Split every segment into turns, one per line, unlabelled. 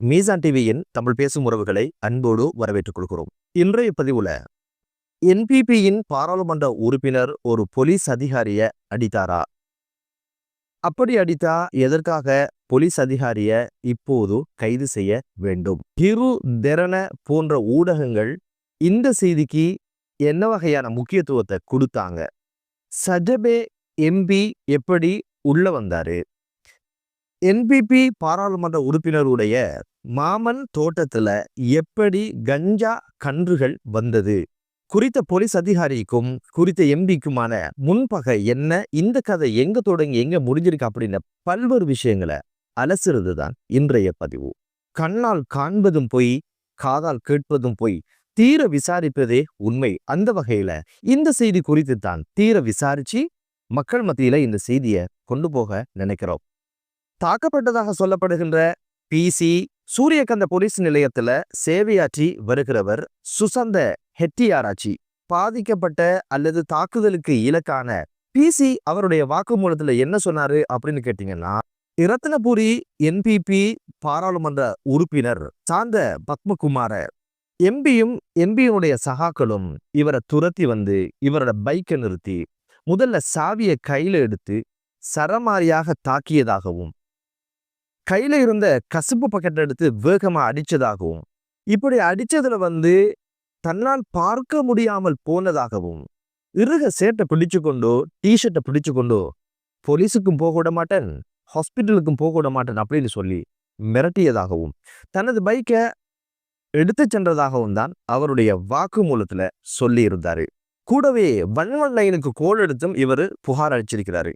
மீசான் டிவியின் தமிழ் பேசும் உறவுகளை அன்போடு வரவேற்றுக் கொள்கிறோம். இன்றைய பதிவுல என்பிபியின் பாராளுமன்ற உறுப்பினர் ஒரு போலீஸ் அதிகாரிய அடித்தாரா? அப்படி அடித்தா எதற்காக போலீஸ் அதிகாரிய இப்போது கைது செய்ய வேண்டும்? ஹிரு தெரன போன்ற ஊடகங்கள் இந்த செய்திக்கு என்ன வகையான முக்கியத்துவத்தை கொடுத்தாங்க? சஜபே எம்பி எப்படி உள்ள வந்தாரு? என்பிபி பாராளுமன்ற உறுப்பினருடைய மாமன் தோட்டத்துல எப்படி கஞ்சா கன்றுகள் வந்தது? குறித்த போலீஸ் அதிகாரிக்கும் குறித்த எம்பிக்குமான முன்பகை என்ன? இந்த கதை எங்க தொடங்கி எங்க முடிஞ்சிருக்கு அப்படின்னு பல்வேறு விஷயங்களை அலசுறது தான் இன்றைய பதிவு. கண்ணால் காண்பதும் பொய் காதால் கேட்பதும் பொய் தீர விசாரிப்பதே உண்மை. அந்த வகையில இந்த செய்தி குறித்து தான் தீர விசாரிச்சு மக்கள் மத்தியில இந்த செய்தியை கொண்டு போக நினைக்கிறோம். தாக்கப்பட்டதாக சொல்லப்படுகின்ற பிசி சூரியகந்த போலீஸ் நிலையத்துல சேவையாற்றி வருகிறவர் சுசந்த ஹெட்டியாராச்சி. பாதிக்கப்பட்ட அல்லது தாக்குதலுக்கு இலக்கான பிசி அவருடைய வாக்குமூலத்துல என்ன சொன்னாரு அப்படின்னு கேட்டீங்கன்னா இரத்தினபுரி என்பிபி பாராளுமன்ற உறுப்பினர் சார்ந்த பத்மகுமார எம்பியும் எம்பியினுடைய சகாக்களும் இவரை துரத்தி வந்து இவரோட பைக்கை நிறுத்தி முதல்ல சாவியை கையில எடுத்து சரமாரியாக தாக்கியதாகவும் கையில இருந்த கசுப்பு பக்கெட்டை எடுத்து வேகமா அடிச்சதாகவும் இப்படி அடிச்சதுல வந்து தன்னால் பார்க்க முடியாமல் போனதாகவும் இறுக சேட்டை பிடிச்சு கொண்டோ டிஷர்ட்டை பிடிச்சு கொண்டோ போலீஸுக்கும் போக விட மாட்டேன் ஹாஸ்பிட்டலுக்கும் போக விட மாட்டேன் அப்படின்னு சொல்லி மிரட்டியதாகவும் தனது பைக்கை எடுத்து சென்றதாகவும் தான் அவருடைய வாக்குமூலத்துல சொல்லியிருந்தாரு. கூடவே வன்வன் லைனுக்கு கோல் எடுத்தும் இவர் புகார் அளிச்சிருக்கிறாரு.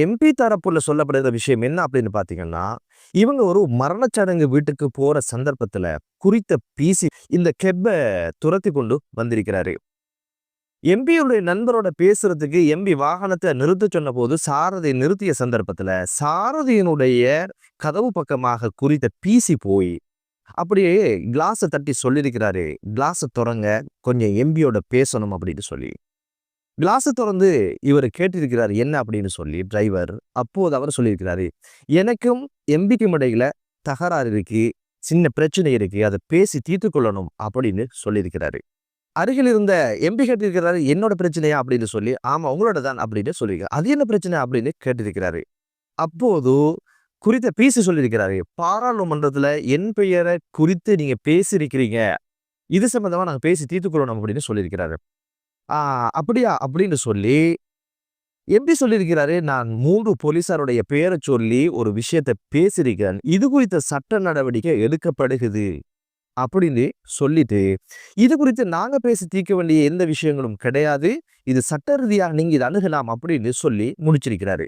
எம்பி தரப்புல சொல்லப்படுகிற விஷயம் என்ன அப்படின்னு பாத்தீங்கன்னா இவங்க ஒரு மரணச்சடங்கு வீட்டுக்கு போற சந்தர்ப்பத்துல குறித்த பிசி இந்த கெப்பை துரத்தி கொண்டு வந்திருக்கிறாரு. எம்பியுடைய நண்பரோட பேசுறதுக்கு எம்பி வாகனத்தை நிறுத்த சொன்ன போது சாரதி நிறுத்திய சந்தர்ப்பத்துல சாரதியினுடைய கதவு பக்கமாக குறித்த பிசி போய் அப்படியே கிளாஸை தட்டி சொல்லியிருக்கிறாரு. கிளாஸை தொடங்க கொஞ்சம் எம்பியோட பேசணும் அப்படின்னு சொல்லி. கிளாஸை திறந்து இவர் கேட்டிருக்கிறார் என்ன? அப்படின்னு சொல்லி டிரைவர் அப்போது அவர் சொல்லியிருக்கிறாரு எனக்கும் எம்பிக்கும் இடையில தகராறு இருக்கு சின்ன பிரச்சனை இருக்கு அதை பேசி தீர்த்து கொள்ளணும் அப்படின்னு சொல்லியிருக்கிறாரு. அருகில் இருந்த எம்பி கேட்டிருக்கிறாரு என்னோட பிரச்சனையா? அப்படின்னு சொல்லி ஆமா உங்களோட தான் அப்படின்னு சொல்லியிருக்காரு அது என்ன பிரச்சனை? அப்படின்னு கேட்டிருக்கிறாரு. அப்போது குறித்த பேசி சொல்லியிருக்கிறாரு பாராளுமன்றத்துல என் பெயரை குறித்து நீங்க பேசியிருக்கிறீங்க இது சம்பந்தமா நாங்க பேசி தீர்த்து கொள்ளணும் அப்படின்னு சொல்லியிருக்கிறாரு. அப்படியா? அப்படின்னு சொல்லி எப்படி சொல்லியிருக்கிறாரு? நான் மூன்று போலீசாருடைய பெயரை சொல்லி ஒரு விஷயத்தை பேசியிருக்கிறேன். இது குறித்த சட்ட நடவடிக்கை எடுக்கப்படுகிறது அப்படின்னு சொல்லிட்டு இது குறித்து நாங்க பேசி தீர்க்க வேண்டிய எந்த விஷயங்களும் கிடையாது. இது சட்ட ரீதியாக நீங்க இது அணுகலாம் அப்படின்னு சொல்லி முடிச்சிருக்கிறாரு.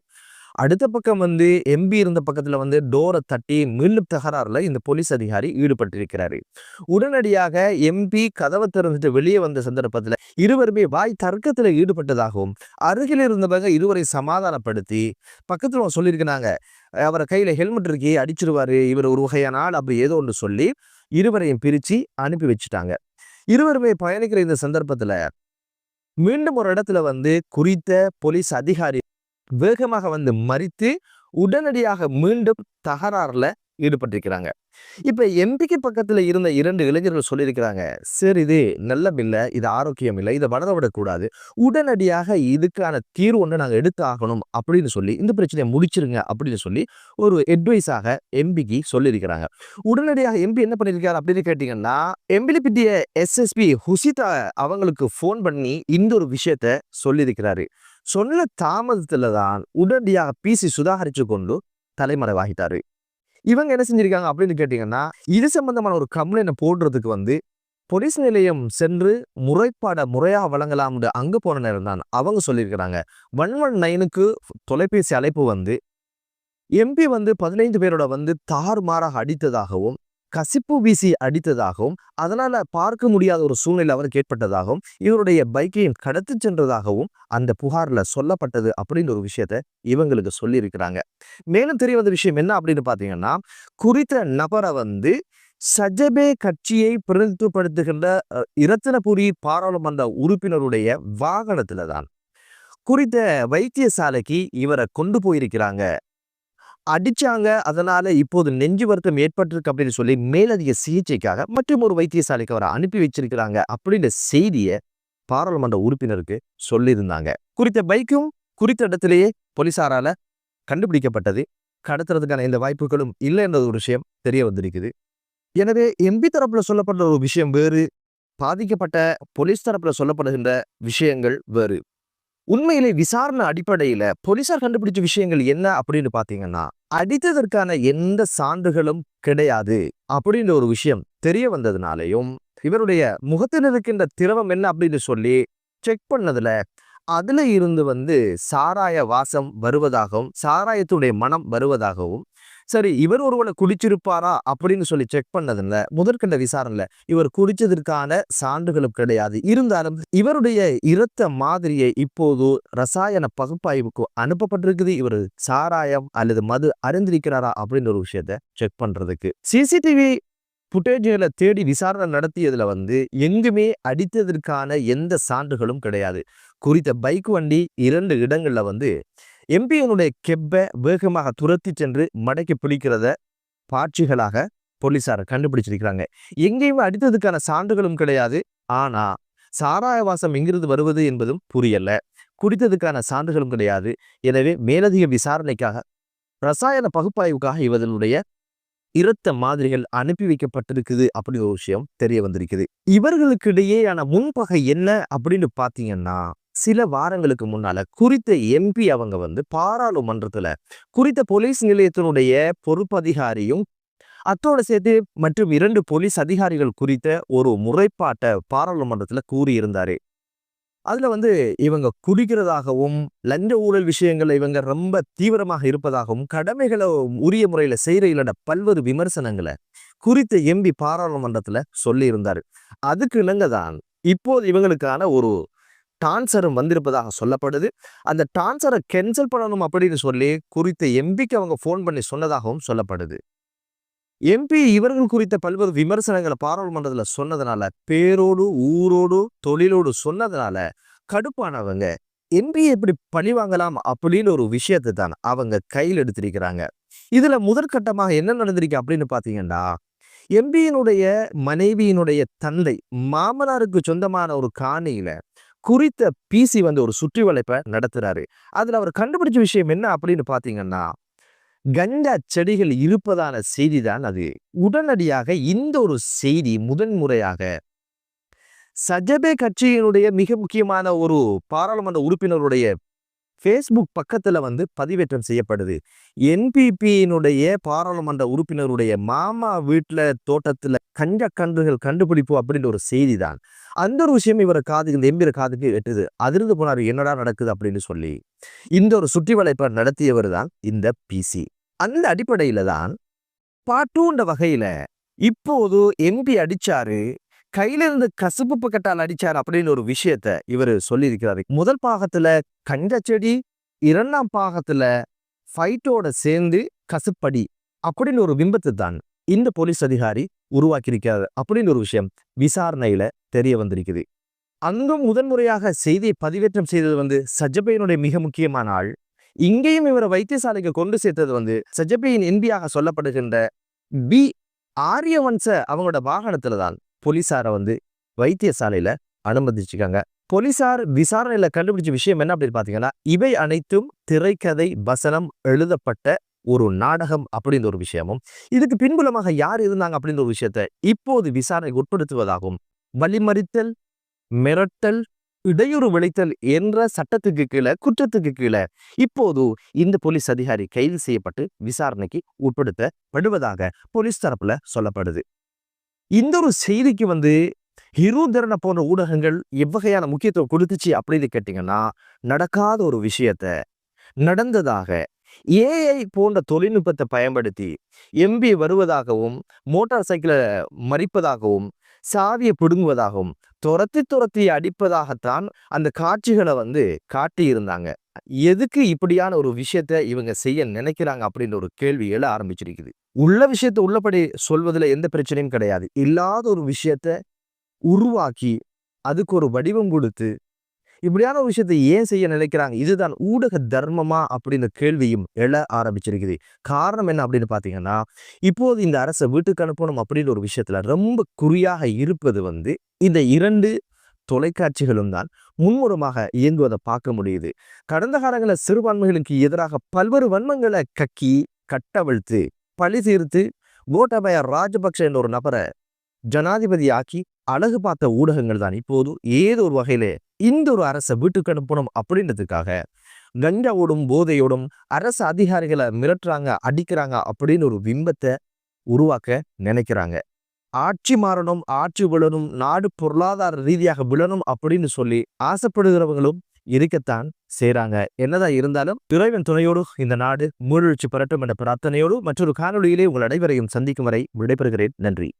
அடுத்த பக்கம் வந்து எம்பி இருந்த பக்கத்துல வந்து டோரை தட்டி மீண்டும் தகராறுல இந்த போலீஸ் அதிகாரி ஈடுபட்டிருக்கிறாரு. உடனடியாக எம்பி கதவை திறந்துட்டு வெளியே வந்த சந்தர்ப்பத்துல இருவருமே வாய் தர்க்கத்துல ஈடுபட்டதாகவும் அருகில் இருந்தவங்க இருவரை சமாதானப்படுத்தி பக்கத்துல சொல்லியிருக்கிறாங்க அவரை கையில ஹெல்மெட் இருக்கே அடிச்சிருவாரு இவர் ஒரு வகையான ஆள் அப்படி ஏதோ ஒன்று சொல்லி இருவரையும் பிரிச்சு அனுப்பி வச்சுட்டாங்க. இருவருமே பயணிக்கிற இந்த சந்தர்ப்பத்துல மீண்டும் ஒரு இடத்துல வந்து குறித்த போலீஸ் அதிகாரி வேகமாக வந்து மறித்து உடனடியாக மீண்டும் தகராறுல ஈடுபட்டிருக்கிறாங்க. இப்ப எம்பிக்கு பக்கத்துல இருந்த இரண்டு இளைஞர்கள் சொல்லியிருக்கிறாங்க சரி இது நல்லம் இல்லை இது ஆரோக்கியம் இல்லை இதை வளர விடக்கூடாது. உடனடியாக இதுக்கான தீர்வு ஒன்று நாங்கள் எடுத்து ஆகணும் அப்படின்னு சொல்லி இந்த பிரச்சனையை முடிச்சிருங்க அப்படின்னு சொல்லி ஒரு அட்வைஸாக எம்பிக்கு சொல்லியிருக்கிறாங்க. உடனடியாக எம்பி என்ன பண்ணியிருக்காரு அப்படின்னு கேட்டீங்கன்னா எம்பிலிபிட்டிய எஸ்எஸ்பி ஹுசிதா அவங்களுக்கு ஃபோன் பண்ணி இந்த ஒரு விஷயத்த சொல்லியிருக்கிறாரு. சொன்ன தாமதத்துல தான் உடனடியாக பிசி சுதாகரித்து கொண்டு தலைமறைவாகிட்டாரு. இவங்க என்ன செஞ்சிருக்காங்க அப்படின்னு கேட்டீங்கன்னா இது சம்பந்தமான ஒரு கம்ப்ளைண்ட் போடுறதுக்கு வந்து பொலிஸ் நிலையம் சென்று முறைப்பாட முறையா வழங்கலாம்னு அங்க போன நேரம் தான் அவங்க சொல்லியிருக்கிறாங்க. ஒன் ஒன் நைனுக்கு தொலைபேசி அழைப்பு வந்து எம்பி வந்து பதினைந்து பேரோட வந்து தாறுமாறாக அடித்ததாகவும் கசிப்பு வீசி அடித்ததாகவும் அதனால் பார்க்க முடியாத ஒரு சூழ்நிலை அவருக்கு ஏற்பட்டதாகவும் இவருடைய பைக்கையும் கடத்தி சென்றதாகவும் அந்த புகாரில் சொல்லப்பட்டது அப்படின்ற ஒரு விஷயத்த இவங்களுக்கு சொல்லியிருக்கிறாங்க. மேலும் தெரிய வந்த விஷயம் என்ன அப்படின்னு பார்த்தீங்கன்னா குறித்த நபரை வந்து சஜபே கட்சியை பிரதித்துவப்படுத்துகின்ற இரத்தினபுரி பாராளுமன்ற உறுப்பினருடைய வாகனத்துல தான் குறித்த வைத்தியசாலைக்கு இவரை கொண்டு போயிருக்கிறாங்க. அடிச்சாங்க. அதனால இப்போது நெஞ்சு வருத்தம் ஏற்பட்டிருக்கு அப்படின்னு சொல்லி மேலதிக சிகிச்சைக்காக மற்றும் ஒரு வைத்தியசாலைக்கு அவரை அனுப்பி வச்சிருக்கிறாங்க அப்படின்ற செய்தியை பாராளுமன்ற உறுப்பினருக்கு சொல்லியிருந்தாங்க. குறித்த பைக்கும் குறித்த இடத்திலேயே போலீசாரால கண்டுபிடிக்கப்பட்டது. கடத்துறதுக்கான எந்த வாய்ப்புகளும் இல்லை என்ற ஒரு விஷயம் தெரிய வந்திருக்குது. எனவே எம்பி தரப்புல சொல்லப்பட்ட ஒரு விஷயம் வேறு. பாதிக்கப்பட்ட போலீஸ் தரப்புல சொல்லப்படுகின்ற விஷயங்கள் வேறு. உண்மையிலே விசாரணை அடிப்படையில போலீசார் கண்டுபிடிச்ச விஷயங்கள் என்ன அப்படின்னு பாத்தீங்கன்னா அடித்ததற்கான எந்த சான்றுகளும் கிடையாது அப்படின்ற ஒரு விஷயம் தெரிய வந்ததுனாலையும் இவருடைய முகத்தில் இருக்கின்ற திரவம் என்ன அப்படின்னு சொல்லி செக் பண்ணதுல அதுல இருந்து வந்து சாராய வாசம் வருவதாகவும் சாராயத்துடைய மனம் வருவதாகவும் சரி இவர் ஒருவேளை குடிச்சிருப்பாரா? அப்படின்னு சொல்லி செக் பண்ணதுல முதற்கண்ட விசாரணையில் இவர் குடிச்சதற்கான சான்றுகளும் கிடையாது. இருந்தாலும் இவருடைய இரத்த மாதிரியை இப்போது ரசாயன பகுப்பாய்வுக்கு அனுப்பப்பட்டிருக்குது. இவர் சாராயம் அல்லது மது அறிந்திருக்கிறாரா அப்படின்னு ஒரு விஷயத்த செக் பண்றதுக்கு. சிசிடிவி புட்டேஜ்களை தேடி விசாரணை நடத்தியதுல வந்து எங்குமே அடித்ததற்கான எந்த சான்றுகளும் கிடையாது. குறித்த பைக் வண்டி இரண்டு இடங்கள்ல வந்து எம்பியனுடைய கெப்பை வேகமாக துரத்தி சென்று மடக்கி பிடிக்கிறத பாட்சிகளாக போலீசார் கண்டுபிடிச்சிருக்கிறாங்க. எங்கேயுமே அடித்ததுக்கான சான்றுகளும் கிடையாது. ஆனா சாராயவாசம் எங்கிருந்து வருவது என்பதும் புரியல. குடித்ததுக்கான சான்றுகளும் கிடையாது. எனவே மேலதிக விசாரணைக்காக ரசாயன பகுப்பாய்வுக்காக இவர்களுடைய இரத்த மாதிரிகள் அனுப்பி வைக்கப்பட்டிருக்குது அப்படி ஒரு விஷயம் தெரிய வந்திருக்குது. இவர்களுக்கு இடையேயான முன்பகை என்ன அப்படின்னு பார்த்தீங்கன்னா சில வாரங்களுக்கு முன்னால குறித்த எம்பி அவங்க வந்து பாராளுமன்றத்துல குறித்த போலீஸ் நிலையத்தினுடைய பொறுப்பதிகாரியும் அத்தோட சேர்த்து மற்றும் இரண்டு போலீஸ் அதிகாரிகள் குறித்த ஒரு முறைப்பாட்டை பாராளுமன்றத்துல கூறியிருந்தாரு. அதுல வந்து இவங்க குடிக்கிறதாகவும் லஞ்ச ஊழல் விஷயங்கள்ல இவங்க ரொம்ப தீவிரமாக இருப்பதாகவும் கடமைகளை உரிய முறையில செய்யற இல்லட பல்வேறு விமர்சனங்களை குறித்த எம்பி பாராளுமன்றத்துல சொல்லியிருந்தாரு. அதுக்கு இணங்க தான் இப்போது இவங்களுக்கான ஒரு டான்சரும் வந்திருப்பதாக சொல்லப்படுது. அந்த டான்சரை கேன்சல் பண்ணணும் அப்படின்னு சொல்லி குறித்த எம்பிக்கு அவங்க ஃபோன் பண்ணி சொன்னதாகவும் சொல்லப்படுது. எம்பி இவர்கள் குறித்த பல்வேறு விமர்சனங்களை பாராளுமன்றத்தில் சொன்னதுனால பேரோடு ஊரோடு தொழிலோடு சொன்னதுனால கடுப்பானவங்க. எம்பி எப்படி பழி வாங்கலாம் அப்படின்னு ஒரு விஷயத்தை தான் அவங்க கையில் எடுத்திருக்கிறாங்க. இதுல முதற்கட்டமாக என்ன நடந்திருக்கு அப்படின்னு பாத்தீங்கன்னா எம்பியினுடைய மனைவியினுடைய தந்தை மாமனாருக்கு சொந்தமான ஒரு காணியில குறித்த பிசி வந்து ஒரு சுற்றி வளைப்பை நடத்துறாரு. அதுல அவர் கண்டுபிடிச்ச விஷயம் என்ன அப்படின்னு பார்த்தீங்கன்னா கஞ்சா செடிகள் இருப்பதான செய்தி தான் அது. உடனடியாக இந்த ஒரு செய்தி முதன்முறையாக சஜபே கட்சியினுடைய மிக முக்கியமான ஒரு பாராளுமன்ற உறுப்பினருடைய ஃபேஸ்புக் பக்கத்துல வந்து பதிவேற்றம் செய்யப்படுது. என்பிபியினுடைய பாராளுமன்ற உறுப்பினருடைய மாமா வீட்டில் தோட்டத்துல கஞ்ச கன்றுகள் கண்டுபிடிப்பு அப்படின்ற ஒரு செய்தி தான் அந்த ஒரு விஷயம் இவரை காதுக்கு இந்த எம்பிர காதுக்கு எட்டுது. அதிர்ந்து போனார். என்னடா நடக்குது அப்படின்னு சொல்லி. இந்த ஒரு சுற்றி வளைப்பை நடத்தியவர் தான் இந்த பிசி அந்த அடிப்படையில தான் பாட்டூன்ற வகையில இப்போது எம்பி அடிச்சாரு. கையில இருந்து கசுப்பு பக்கட்டால் அடிச்சார் அப்படின்னு ஒரு விஷயத்த இவர் சொல்லியிருக்கிறாரு. முதல் பாகத்துல கஞ்ச செடி இரண்டாம் பாகத்துல ஃபைட்டோட சேர்ந்து கசுப்படி அப்படின்னு ஒரு பிம்பத்தை தான் இந்த போலீஸ் அதிகாரி உருவாக்கியிருக்கிறார் அப்படின்னு ஒரு விஷயம் விசாரணையில தெரிய வந்திருக்குது. அங்கும் முதன்முறையாக செய்தியை பதிவேற்றம் செய்தது வந்து சஜபையனுடைய மிக முக்கியமான ஆள். இங்கேயும் இவரை வைத்தியசாலைக்கு கொண்டு சேர்த்தது வந்து சஜபையின் எம்பியாக சொல்லப்படுகின்ற பி ஆரியவன்ச அவங்களோட வாகனத்துல தான். போலீஸாரை வந்து வைத்தியசாலையில அனுமதிச்சுக்காங்க. போலீசார் விசாரணையில கண்டுபிடிச்ச விஷயம் என்ன அப்படின்னு பாத்தீங்கன்னா இவை அனைத்தும் திரைக்கதை வசனம் எழுதப்பட்ட ஒரு நாடகம் அப்படின்ற ஒரு விஷயமும் இதுக்கு பின்புலமாக யார் இருந்தாங்க அப்படின்ற ஒரு விஷயத்த இப்போது விசாரணைக்கு உட்படுத்துவதாகவும் வழிமறித்தல் மிரட்டல் இடையூறு விளைத்தல் என்ற சட்டத்துக்கு கீழே குற்றத்துக்கு கீழே இப்போது இந்த போலீஸ் அதிகாரி கைது செய்யப்பட்டு விசாரணைக்கு உட்படுத்தப்படுவதாக போலீஸ் தரப்புல சொல்லப்படுது. இந்த ஒரு செய்திக்கு வந்து ஹிருதரனை போன்ற ஊடகங்கள் எவ்வகையான முக்கியத்துவம் கொடுத்துச்சு அப்படின்னு கேட்டிங்கன்னா நடக்காத ஒரு விஷயத்த நடந்ததாக ஏஐ போன்ற தொழில்நுட்பத்தை பயன்படுத்தி எம்பி வருவதாகவும் மோட்டார் சைக்கிளை மறிப்பதாகவும் சாவியை பிடுங்குவதாகவும் துரத்தி துரத்தி அடிப்பதாகத்தான் அந்த காட்சிகளை வந்து காட்டியிருந்தாங்க. எதுக்கு இப்படியான ஒரு விஷயத்த இவங்க செய்ய நினைக்கிறாங்க அப்படின்ற ஒரு கேள்வி எழ ஆரம்பிச்சிருக்குது. உள்ள விஷயத்த உள்ளபடி சொல்வதில் எந்த பிரச்சனையும் கிடையாது. இல்லாத ஒரு விஷயத்த உருவாக்கி அதுக்கு ஒரு வடிவம் கொடுத்து இப்படியான ஒரு விஷயத்தை ஏன் செய்ய நினைக்கிறாங்க? இதுதான் ஊடக தர்மமா அப்படின்ற கேள்வியும் எழ ஆரம்பிச்சிருக்குது. காரணம் என்ன அப்படின்னு பார்த்தீங்கன்னா இப்போது இந்த அரசை வீட்டுக்கு அனுப்பணும் அப்படின்னு ஒரு விஷயத்துல ரொம்ப குறியாக இருப்பது வந்து இந்த இரண்டு தொலைக்காட்சிகளும் தான் மும்முரமாக இயங்குவதை பார்க்க முடியுது. கடந்த காலங்களில் சிறுபான்மைகளுக்கு எதிராக பல்வேறு வன்மங்களை கக்கி கட்டவிழ்த்து பழி தீர்த்து கோட்டபய ராஜபக்ஷ என்ற ஒரு நபரை ஜனாதிபதி ஆக்கி அழகு பார்த்த ஊடகங்கள் தான். இப்போது ஏதோ ஒரு வகையில இந்த ஒரு அரசை வீட்டுக்கு அனுப்பணும் அப்படின்றதுக்காக கஞ்சாவோடும் போதையோடும் அரசு அதிகாரிகளை மிரட்டுறாங்க அடிக்கிறாங்க அப்படின்னு ஒரு பிம்பத்தை உருவாக்க நினைக்கிறாங்க. ஆட்சி மாறணும் ஆட்சி விழணும் நாடு பொருளாதார ரீதியாக விழணும் அப்படின்னு சொல்லி ஆசைப்படுகிறவங்களும் இருக்கத்தான் செய்கிறாங்க என்னதான் இருந்தாலும் இறைவன் துணையோடு இந்த நாடு மூழ்ழ்ச்சி பெறட்டும் என்ற பிரார்த்தனையோடு மற்றொரு காணொலியிலே உங்கள் அனைவரையும் சந்திக்கும் வரை விடைபெறுகிறேன். நன்றி.